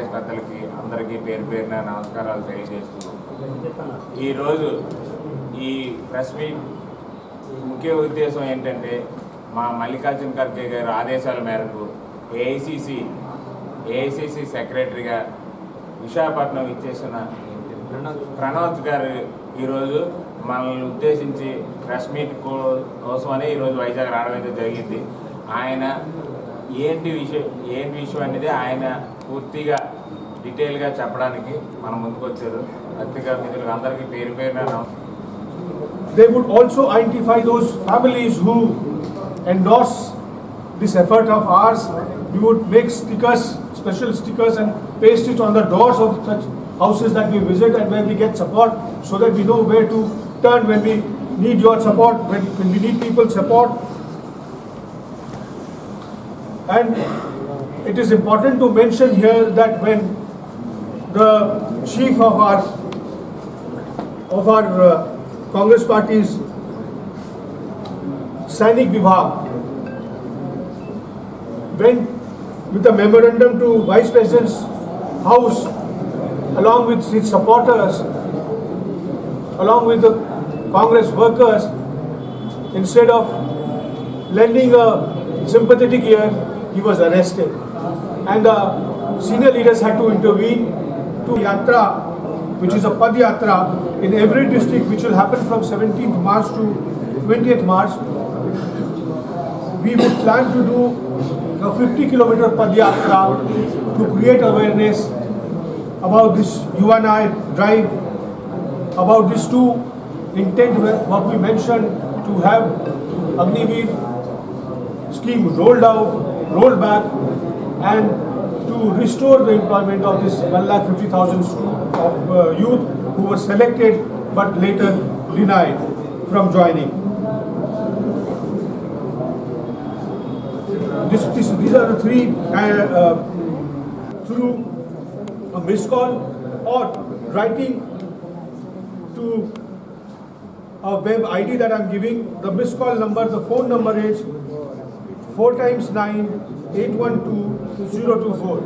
పేరు పేరున నమస్కారాలు తెలియజేస్తూ ఈరోజు ఈ ప్రెస్ మీట్ ముఖ్య ఉద్దేశం ఏంటంటే మా మల్లికార్జున ఖర్గే గారి ఆదేశాల మేరకు ఏఐసిసి ఏఐసిసి సెక్రటరీగా విశాఖపట్నం ఇచ్చేసిన ప్రణోజ్ గారు ఈరోజు మనల్ని ఉద్దేశించి ప్రెస్ మీట్ కో- కోసమని ఈరోజు వైజాగ్ రావడం అయితే జరిగింది. ఆయన ఏంటి విషయం ఏంటి విషయం అనేది ఆయన పూర్తిగా డీటెయిల్గా చెప్పడానికి మన ముందుకు వచ్చారు పత్రికా మిత్రులకు అందరికీ పేరు పేరున నమస్కారం They would also identify those families who endorse this effort of ours. We would make stickers, special stickers and paste it on the doors of such houses that we visit and where we get support so that we know where to turn when we need your support, when, when we need people's support. And it is important to mention here that when the chief of our of our uh, Congress party's Sainik Vibhag went with a memorandum to Vice President's house along with his supporters, along with the Congress workers, instead of lending a sympathetic ear, he was arrested. And the senior leaders had to intervene to Yatra, which is a Pad Yatra in every district, which will happen from 17th March to 20th March. We would plan to do a 50 kilometer Pad Yatra to create awareness about this UNI drive, about these two intent, what we mentioned, to have Agniveer scheme rolled out, rolled back, and to restore the employment of this 1,50,000 of uh, youth who were selected but later denied from joining. This, this, these are the three uh, uh, through a missed call or writing to a web ID that I'm giving. The missed call number, the phone number is 4 times 9 812 024.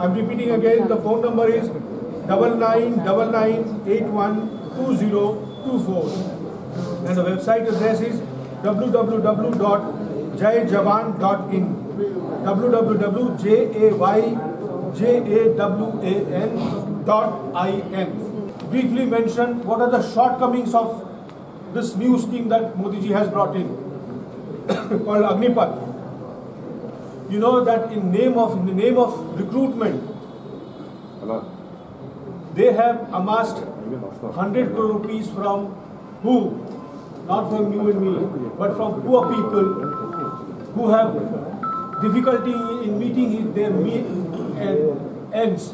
I'm repeating again, the phone number is double nine double nine eight one two zero two four. And the website address is www.jayjawan.in www.jayjawan.in Briefly mention what are the shortcomings of this new scheme that Modi ji has brought in called Agnipat. You know that in name of in the name of recruitment, they have amassed 100 crore rupees from who? Not from you and me, but from poor people who have difficulty in meeting their meet and ends,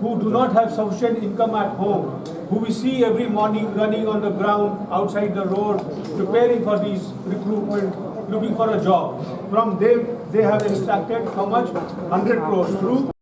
who do not have sufficient income at home, who we see every morning running on the ground outside the road, preparing for these recruitment, looking for a job. From them, they have extracted how much? 100 crores through